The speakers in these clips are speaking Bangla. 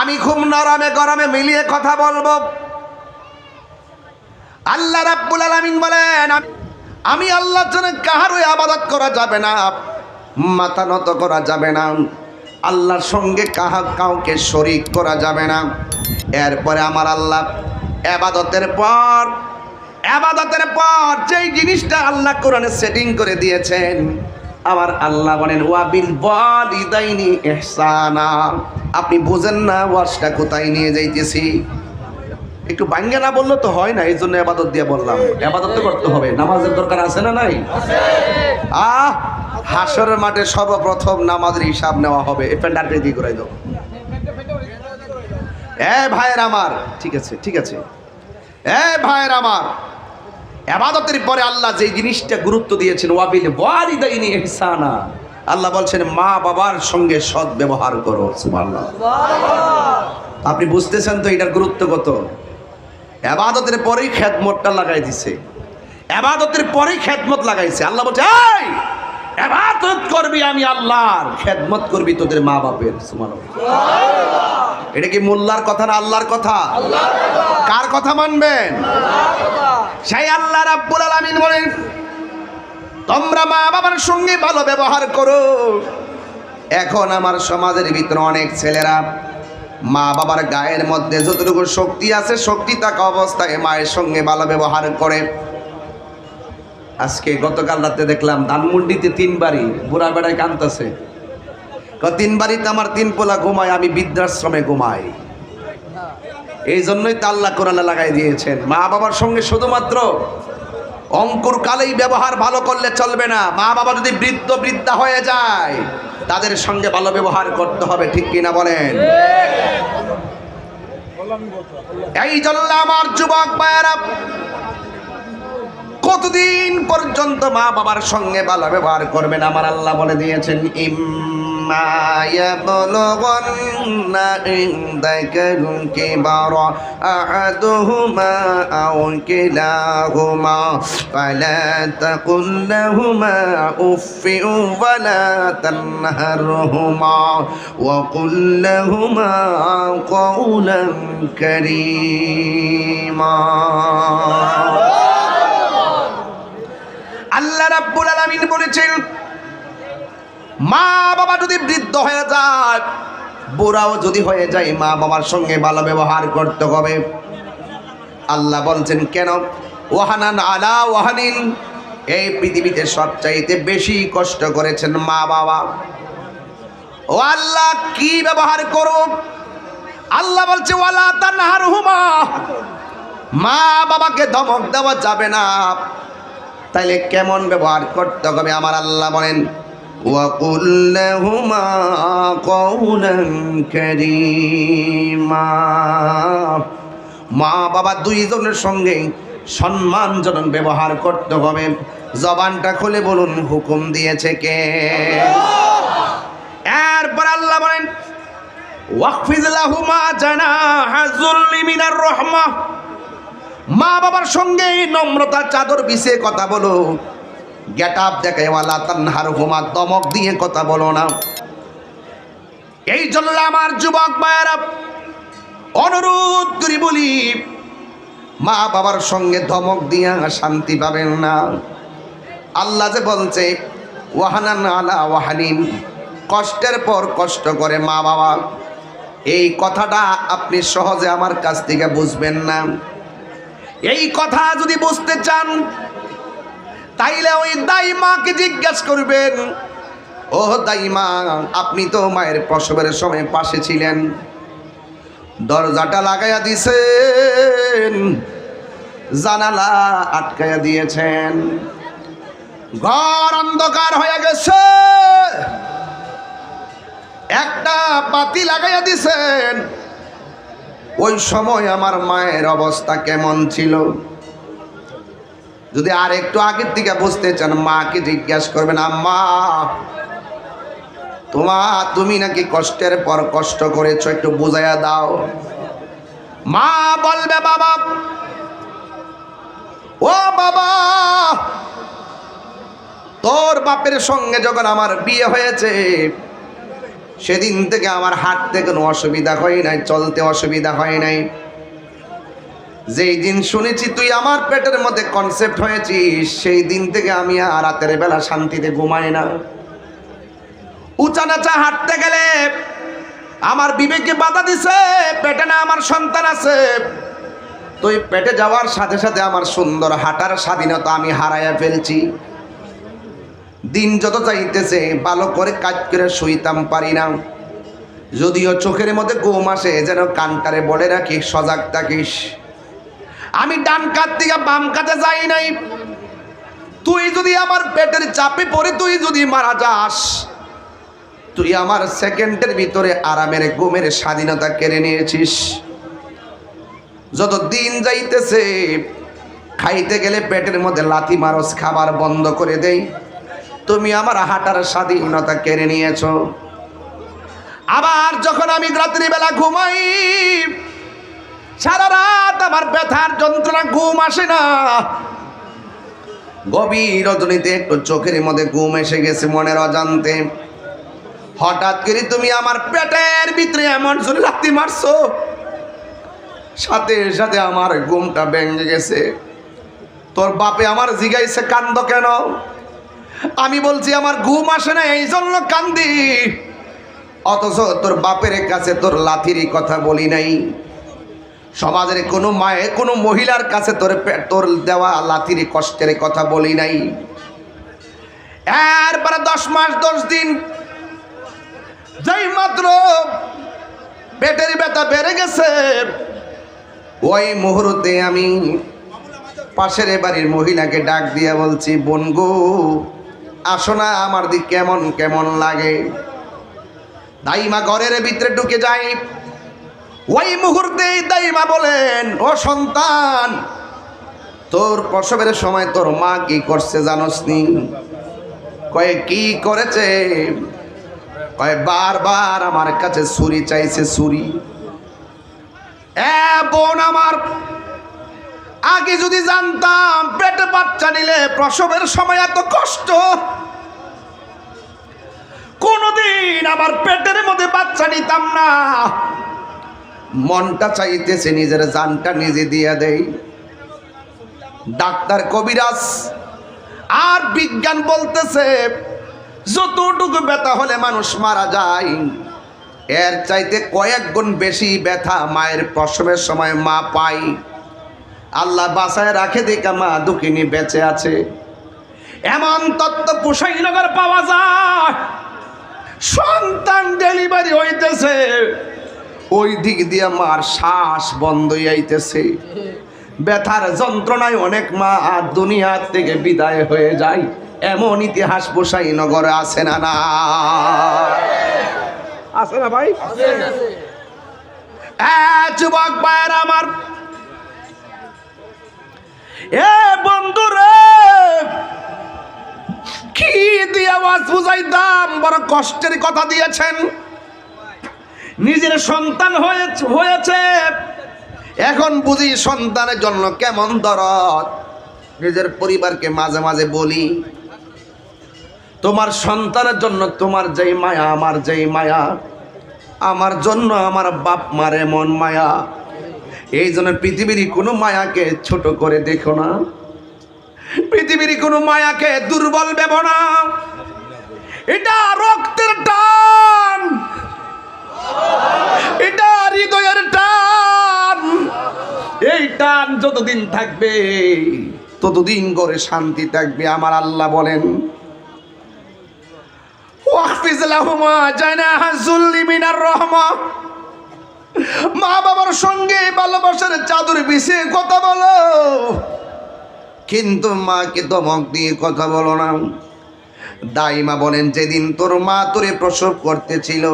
আমি খুব নরমে গরমে মিলিয়ে কথা বলব। আল্লাহ রাব্বুল আলামিন বলেন, আমি- আল্লাহর জন্য কাহারও আবাদত করা যাবে না, মাথা নত করা যাবে না, আল্লাহর সঙ্গে কাহা কাউকে শরিক করা যাবে না। এরপরে আমার আল্লাহ আবাদতের পর আবাদতের পর যেই জিনিসটা আল্লাহ কোরআনে সেটিং করে দিয়েছেন আমার আল্লাহ বলেন, ওয়াবিল ওয়ালিদাইনি ইহসানা। আপনি বুঝেন না ওয়াজটা কোথায় নিয়ে যাইতেছি। একটু বাঙ্গে না বললে তো হয় না, এই জন্য আবাদত দিয়ে বললাম। আবাদত তো করতে হবে, নামাজের দরকার আছে না নাই? আহ, হাসরের মাঠে সর্বপ্রথম নামাজের হিসাব নেওয়া হবে। এই প্যান্ডারটা দিয়ে করে দাও। এ ভাইয়ের আমার, ঠিক আছে ঠিক আছে। এ ভাইয়ের আমার আবাদতের পরে আল্লাহ যে জিনিসটা গুরুত্ব দিয়েছেন ওয়াবিল ওয়ালিদাইনি ইহসানা। আল্লাহ বলছেন মা বাবার সঙ্গে সৎ ব্যবহার করো। সুবহানাল্লাহ। আপনি বুঝতেছেন তো এটার গুরুত্ব কত? আবাদতের পরেই খেদমতটা লাগাই দিছে। আবাদতের পরেই খেদমত লাগাইছে। আল্লাহ বলছে এই আবাদত করবি আমি আল্লাহর খেদমত করবি তোদের মা বাপের সুবহানাল্লাহ। এটা কি মোল্লার কথা না আল্লাহর কথা? কার কথা মানবেন? সেই আল্লাহ রাব্বুল আলামিন বলেন, তোমরা মা বাবার সঙ্গে ভালো ব্যবহার করো। এখন আমার সমাজের ভিতরে অনেক ছেলেরা মা বাবার গায়ের মধ্যে যতটুকু শক্তি আছে, শক্তি থাকা অবস্থায় মায়ের সঙ্গে ভালো ব্যবহার করে। আজকে গতকাল রাতে দেখলাম, ধানমন্ডিতে তিন বাড়ি, বুড়া বেড়ায় কানতেছে তিন বাড়িতে আমার তিন পোলা ঘুমায়, আমি বৃদ্ধাশ্রমে ঘুমাই। এই জন্যই তো আল্লাহ কোরআনে লাগাই দিয়েছেন। মা বাবার সঙ্গে শুধুমাত্র অঙ্কুর কালেই ব্যবহার ভালো করলে চলবে না। মা বাবা যদি বৃদ্ধ বৃদ্ধা হয়ে যায়, তাদের সঙ্গে ভালো ব্যবহার করতে হবে, ঠিক কিনা বলেন? এই জন্য আমার যুবক ভাইয়েরা, কতদিন পর্যন্ত মা বাবার সঙ্গে ভালো ব্যবহার করবেন? আমার আল্লাহ বলে দিয়েছেন ইম্মা ইয়াবলুগান্না ইনদাকাল কিবারা আহাদুহুমা আও কিলাহুমা ফালা তাকুল লাহুমা উফফিন ওয়ালা তানহারহুমা ওয়া কুল লাহুমা কওলান কারীমা। আল্লাহ রাব্বুল আলামিন বলেছেন মা বাবা যদি বৃদ্ধ হয়ে যায়, বুড়াও যদি হয়ে যায় মা বাবার সঙ্গে ভালো ব্যবহার করতে হবে। আল্লাহ বলছেন, কেন? ওহানান আলা ওয়াহানিন। এই পৃথিবীতে সবচাইতে বেশি কষ্ট করেছেন মা বাবা ও আল্লাহ, কি ব্যবহার করো? আল্লাহ বলছে, ওয়ালা তানহার হুমা মা বাবাকে ধমক দেওয়া যাবে না। তাইলে কেমন ব্যবহার করতে হবে? আমার আল্লাহ বলেন وَقُلْ لَهُمَا قَوْلًا كَرِيمًا মা বাবা দুইজনের সঙ্গে সম্মানজনক ব্যবহার করতে হবে জবানটা খুলে বলুন হুকুম দিয়েছে কে এরপর আল্লাহ বলেন ওয়াকফিজ লাহুমা জানাহা যুল্লি মিনার রাহমাহ মা বাবার সঙ্গে নম্রতা চাদর বিছে কথা বলো গেট আপ দেখাইওয়ালা হুমা দমক দিয়ে কথা বলো না। এই জন্য আমার যুবক ভাইয়েরা, অনুরোধ করি বলি, মা বাবার সঙ্গে ধমক দিয়া শান্তি পাবেন না। আল্লাহ যে বলছে, ওয়াহানান আলা ওয়াহানিন কষ্টের পর কষ্ট করে মা বাবা। এই কথাটা আপনি সহজে আমার কাছ থেকে বুঝবেন না। এই কথা যদি বুঝতে চান তাইলে ওই দাই মাকে জিজ্ঞাসা করবেন ও দাইমা, আপনি তো মায়ের প্রসবের সময় পাশে ছিলেন। দরজাটা লাগাইয়া দিছেন, জানালা আটকাইয়া দিয়েছেন। ঘর অন্ধকার হয়ে গেছে। একটা বাতি লাগাইয়া দিছেন। ওই সময় আমার মায়ের অবস্থা কেমন ছিল? যদি আর একটু আগের দিকে বুঝতে চান, মাকে জিজ্ঞাসা করবেন, আম্মা, তোমা, তুমি নাকি কষ্টের পর কষ্ট করেছ, একটু বুঝাইয়া দাও। মা বলবে, বাবা, ও বাবা, তোর বাপের সঙ্গে যখন আমার বিয়ে হয়েছে, সেদিন থেকে আমার হাঁটতে কোনো অসুবিধা হয় নাই, চলতে অসুবিধা হয় নাই। যেই দিন শুনেছি তুই আমার পেটের মধ্যে কনসেপ্ট হয়েছিস, সেই দিন থেকে আমি আর রাতের বেলা শান্তিতে ঘুমাই না। উঁচা নাচা হাঁটতে গেলে আমার বিবেকে বাধা দিছে, পেটে না আমার সন্তান আছে। তুই পেটে যাওয়ার সাথে সাথে আমার সুন্দর হাঁটার স্বাধীনতা আমি হারাইয়া ফেলছি। দিন যত চাইতেছে ভালো করে কাজ করে শুইতাম পারি না। যদিও চোখের মধ্যে ঘুম আসে, যেন কানটারে বলে রাখি সজাগ থাকিস। আমি ডান কাত থেকে বাম কাতে যাই নাই। তুই যদি আমার পেটের চাপে পড়ে, তুই যদি মারা যাস, তুই আমার সেকেন্ডের ভিতরে আরামের ঘুমের স্বাধীনতা কেড়ে নিয়েছিস। যত দিন যাইতেছে, খাইতে গেলে পেটের মধ্যে লাথি মারস, খাবার বন্ধ করে দেই। তুমি আমার হাঁটার স্বাধীনতা কেড়ে নিয়েছ। আবার যখন আমি রাত্রিবেলা ঘুমাই সারা রাত আমার ব্যথার যন্ত্রণা, ঘুম আসে না। গভীর রজনীতে একটু চোখের মধ্যে ঘুম এসে গেছে মনের অজান্তে। হঠাৎ করে তুমি আমার পেটের ভিতরে এমন জোরে লাথি মারছো। সাথে সাথে আমার ঘুমটা ভেঙে গেছে। তোর বাপে আমার জিগাইছে, কান্দ কেন? আমি বলছি, আমার ঘুম আসে না এই জন্য কান্দি। অথচ তোর বাপের কাছে তোর লাথিরই কথা বলি নাই। সমাজের কোনো মায়ে, কোনো মহিলার কাছে তোর তোর দেওয়া লাথির কষ্টের কথা বলি নাই। এরপরে দশ মাস, দশ দিন যেই মাত্র পেটের ব্যথা বেড়ে গেছে, ওই মুহূর্তে আমি পাশের বাড়ির মহিলাকে ডাক দিয়ে বলছি, বোন গো, আসো না, আমার দিক কেমন কেমন লাগে? দাইমা ঘরের ভিতরে ঢুকে যাই। ওই মুহূর্তে দাইমা বলেন, ও সন্তান, তোর প্রসবের সময় তোর মা কি করছে জানোস নি? কয়ে, কি করেছে? কয়ে, বারবার আমার কাছে ছুরি চাইছে, ছুরি। বোন আমার, আগে যদি জানতাম, পেটে বাচ্চা নিলে প্রসবের সময় এত কষ্ট। কোনদিন আমার পেটের মধ্যে বাচ্চা নিতাম না। মনটা চাইতেছে নিজের জানটা নিজে দিয়ে দেই। ডাক্তার কবিরাজ, আর বিজ্ঞান বলতেছে, যতটুকু ব্যথা হলে মানুষ মারা যায়, এর চাইতে কয়েক গুণ বেশি ব্যথা মায়ের প্রসবের সময় মা পাই আল্লাহ বাসায় রাখে দেখা মা, দুঃখিনী বেঁচে আছে। এমন তত্ত্ব পোশাইনগর পাওয়া যায়, সন্তান ডেলিভারি হইতেছে। ওই দিক দিয়ে মার শ্বাস বন্ধ হইতেছে ব্যথার যন্ত্রণায় অনেক মা আর দুনিয়ার থেকে বিদায় হয়ে যায়। এমন ইতিহাস পোষাই নগরে আছে না না? আছে না ভাই? যুবক ভাইয়ের আমার। এ বন্ধু রে কি দিয়ে আওয়াজ বুঝাইতাম? বড় কষ্টের কথা দিয়েছেন। নিজের সন্তান হয়েছে। এখন বুঝি সন্তানের জন্য কেমন দরদ? নিজের পরিবারকে মাঝে মাঝে বলি, তোমার সন্তানের জন্য তোমার যেই মায়া, আমার যেই মায়া, আমার জন্য আমার বাপ মার এমন মায়া। এই জন্য পৃথিবীর কোনো মায়াকে ছোট করে দেখো না। পৃথিবীর কোনো মায়াকে দুর্বল ভেব না। এটা রক্তের টান। এটা হৃদয়ের টান। এই টান যতদিন থাকবে, ততদিন করে শান্তি থাকবে, আমার আল্লাহ বলেন। মা বাবার সঙ্গে ভালোবাসার চাদর বিছিয়ে কথা বলো। কিন্তু মাকে দমক দিয়ে কথা বলো না। দাইমা বলেন, যেদিন তোর মা তোরে প্রসব করতেছিল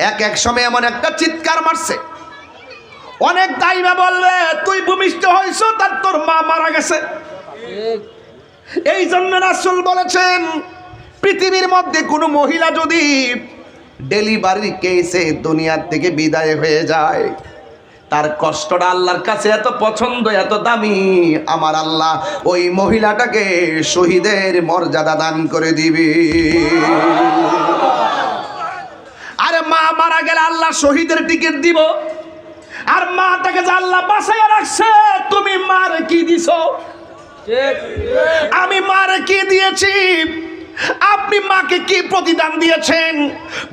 এক এক সময় এমন একটা চিৎকার মারছে। অনেক দাইমা বলবে, তুই ভূমিষ্ঠ হয়েছ তার তোর মা মারা গেছে। এই জন্য রাসুল বলেছেন, পৃথিবীর মধ্যে কোনো মহিলা যদি ডেলিভারি কেসে দুনিয়ার থেকে বিদায় হয়ে যায়, তার কষ্টটা আল্লাহর কাছে এত পছন্দ, এত দামি, আমার আল্লাহ ওই মহিলাটাকে শহীদের মর্যাদা দান করে দিবি। করে মা মারা গেলে আল্লাহ শহীদের টিকিট দিব। আর মা তাকে যে আল্লাহ বাসায় রাখছে, তুমি মার কি দিছো? আমি মার কি দিয়েছি? আপনি মাকে কি প্রতিদান দিয়েছেন?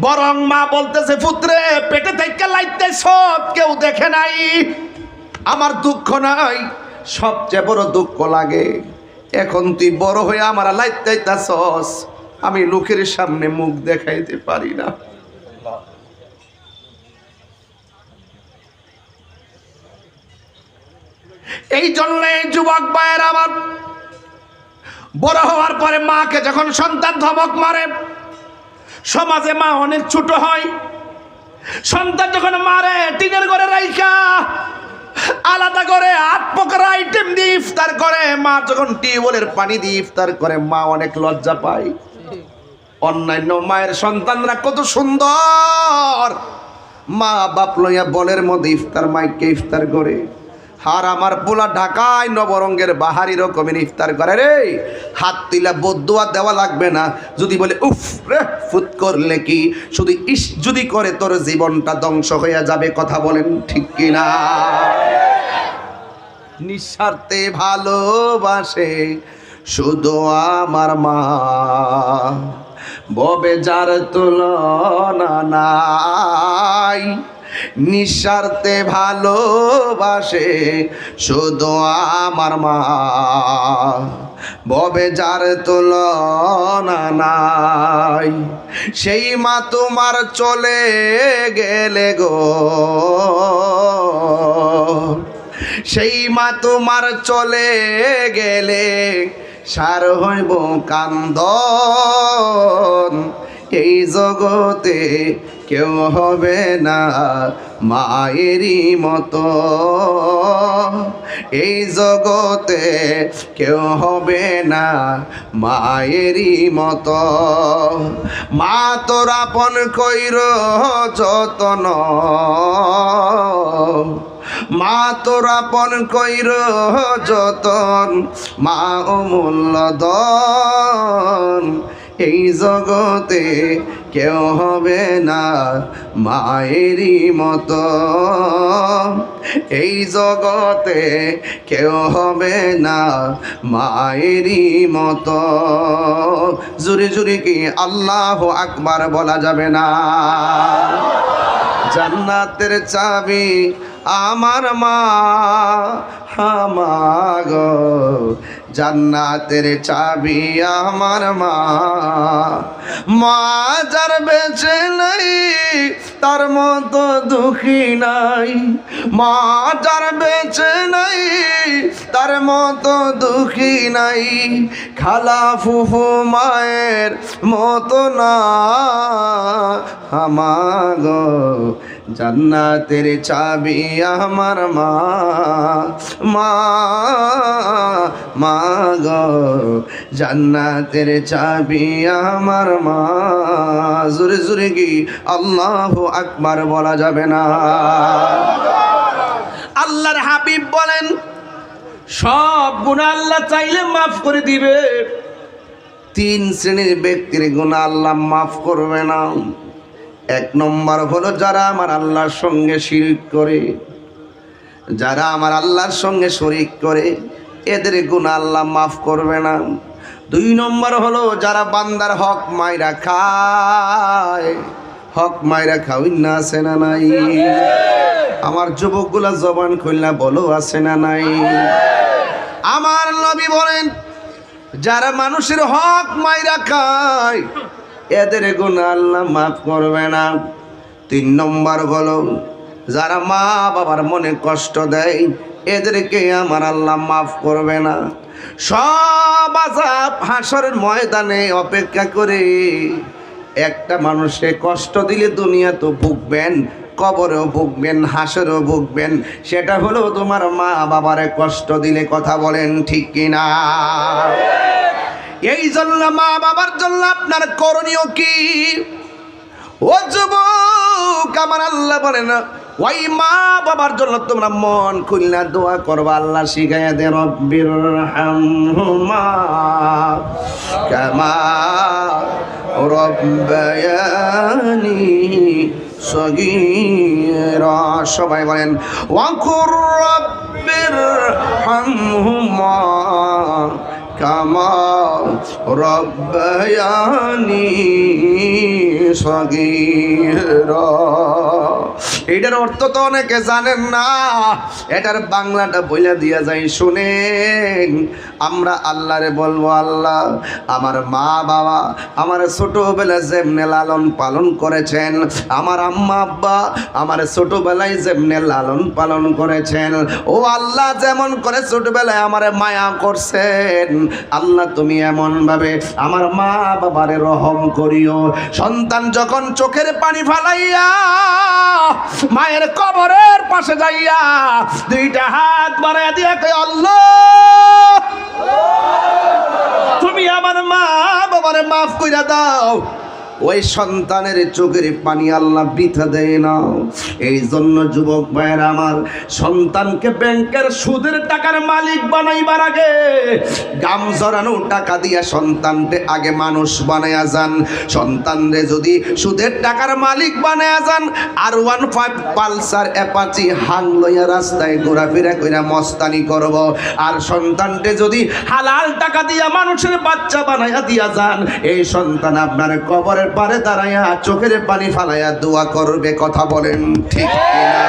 বরং মা বলতেছে, পুত্রে, পেটে থেকে লাইতে সব কেউ দেখে নাই। আমার দুঃখ নাই, সবচেয়ে বড় দুঃখ লাগে, এখন তুই বড় হয়ে আমার লাইতাইতাছস আমি লোকের সামনে মুখ দেখাইতে পারি না। এই জন্য যুবক ভাইয়ের আমার, বড় হওয়ার পরে মাকে যখন সন্তান ধমক মারে, সমাজে মা অনেক ছোট হয়। সন্তান যখন মারে, টিনের ঘরে রাইখা, আলাদা করে আট প্রকার আইটেম দিয়ে ইফতার করে। মা যখন টিউবওয়েলের পানি দিয়ে ইফতার করে, মা অনেক লজ্জা পায়। অন্যান্য মায়ের সন্তানরা কত সুন্দর। মা বাপ লইয়া বলের মধ্যে ইফতার, মাইকে ইফতার করে। আর আমার পোলা ঢাকায় নবরঙ্গের বাহারি রকমের ইফতার করে রে। হাত তুলা বদুয়া দেওয়া লাগবে না। যদি বলে, উফ রে, ফুত করলে কি? শুধু ইস যদি করে তোর জীবনটা ধ্বংস হইয়া যাবে, কথা বলেন ঠিক কিনা? নিঃস্বার্থে ভালোবাসে শুধু আমার মা। ববে যার তুলনা নাই। নিঃস্বার্থে ভালোবাসে শুধু আমার মা। ববে যার তুলনা নাই, সেই মা তোমার চলে গেলে গো। সেই মা তোমার চলে গেলে সার হইব কান্দন। এই জগতে কেউ হবে না মায়েরই মতো। এই জগতে কেউ হবে না মায়েরই মতো। মা তোর আপন কইর যতন। মা তোর আপন কইর যতন, মা অমূল্য দন এই জগতে কেউ হবে না মায়েরই মতো। এই জগতে কেউ হবে না মায়েরই মতো। জুড়ে জুড়ে কি আল্লাহ আকবার বলা যাবে না? জান্নাতের চাবি আমার মা, হামাগ জান্নাতের চাবি আমার মা। মা যার বেঁচে নাই, তার মতো দুঃখী নাই। মা যার বেঁচে নাই, তার মতো দুঃখী নাই। খালা ফুফু মায়ের মতো না। আমাগো জান্নাতের চাবি আমার মা মা মা গো। জান্নাতের চাবি আমার মা। জোরে জোরে কি আল্লাহ আকবার বলা যাবে না? আল্লাহর হাবিব বলেন, সব গুণা আল্লাহ চাইলে মাফ করে দিবে। তিন শ্রেণির ব্যক্তির গুণা আল্লাহ মাফ করবে না। এক নম্বর হলো যারা আমার আল্লাহর সঙ্গে শিরিক করে, যারা আমার আল্লাহর সঙ্গে শরিক করে, এদের গুণ আল্লাহ মাফ করবে না। দুই নম্বর হলো যারা বান্দার হক মাইরা খায়, হক মাইরা খাওয়াই না আছে না নাই? আমার যুবকগুলা জবান খুলনা বলো, আছে না নাই? আমার নবী বলেন, যারা মানুষের হক মাইরা খায় এদের গুণ আল্লাহ মাফ করবে না। তিন নম্বর হলো, যারা মা বাবার মনে কষ্ট দেয়, এদেরকে আমার আল্লাহ মাফ করবে না। সব আজাব হাসরের ময়দানে অপেক্ষা করে একটা মানুষে কষ্ট দিলে দুনিয়া তো ভুগবেন, কবরেও ভুগবেন হাসরেও ভুগবেন। সেটা হলো তোমার মা বাবারে কষ্ট দিলে কথা বলেন ঠিক কিনা? এই জন্য মা বাবার জন্য আপনার করণীয় কি? ও যুবক, আমার আল্লাহ বলে না ওই মা বাবার জন্য তোমরা মন খুলনা, দোয়া করব, আল্লাহ শিখাইয়া দে রব্বির কামা রব্বায়ানি সবাই বলেন, ওয়াকুর রব্বির হামহুমা কামা ربياني صغيرا এটার অর্থ তো অনেকে জানেন না। এটার বাংলাটা বইলা দিয়া যাই, শুনেন। আমরা আল্লাহরে বলব, আল্লাহ, আমার মা বাবা, আমার ছোটবেলায় যেমনে লালন পালন করেছেন, আমার আম্মা আব্বা, আমার ছোটবেলায় যেমনে লালন পালন করেছেন, ও আল্লাহ যেমন করে ছোটবেলায় আমার মায়া করছেন, আল্লাহ তুমি এমন ভাবে আমার মা বাবারে রহম করিও। সন্তান যখন চোখের পানি ফালাইয়া মায়ের কবরের পাশে যাইয়া দুইটা হাত বাড়াইয়া দিয়া কই আল্লাহ, তুমি আমার মা, বাবারে মাফ কইরা দাও। ওই সন্তানের চোখের পানি আল্লাহ বৃথা দেয় না। এই জন্য যুবক ভাইয়ের আমার সন্তানকে ব্যাংকের সুদের টাকার মালিক বানাইবার আগে গাম জড়ানো টাকা দিয়া সন্তানকে আগে মানুষ বানায়া যান। সন্তানরে যদি সুদের টাকার মালিক বানায়া যান R one five Pulsar Apache Hang লইয়া রাস্তায় ঘোরাফেরা কইরা মস্তানি করব। আর সন্তানকে যদি হালাল টাকা দিয়া মানুষের বাচ্চা বানাইয়া দিয়া যান, এই সন্তান আপনার কবরের পারে দাঁড়াইয়া চোখের পানি ফালাইয়া দোয়া করবে কথা বলেন ঠিক কিনা?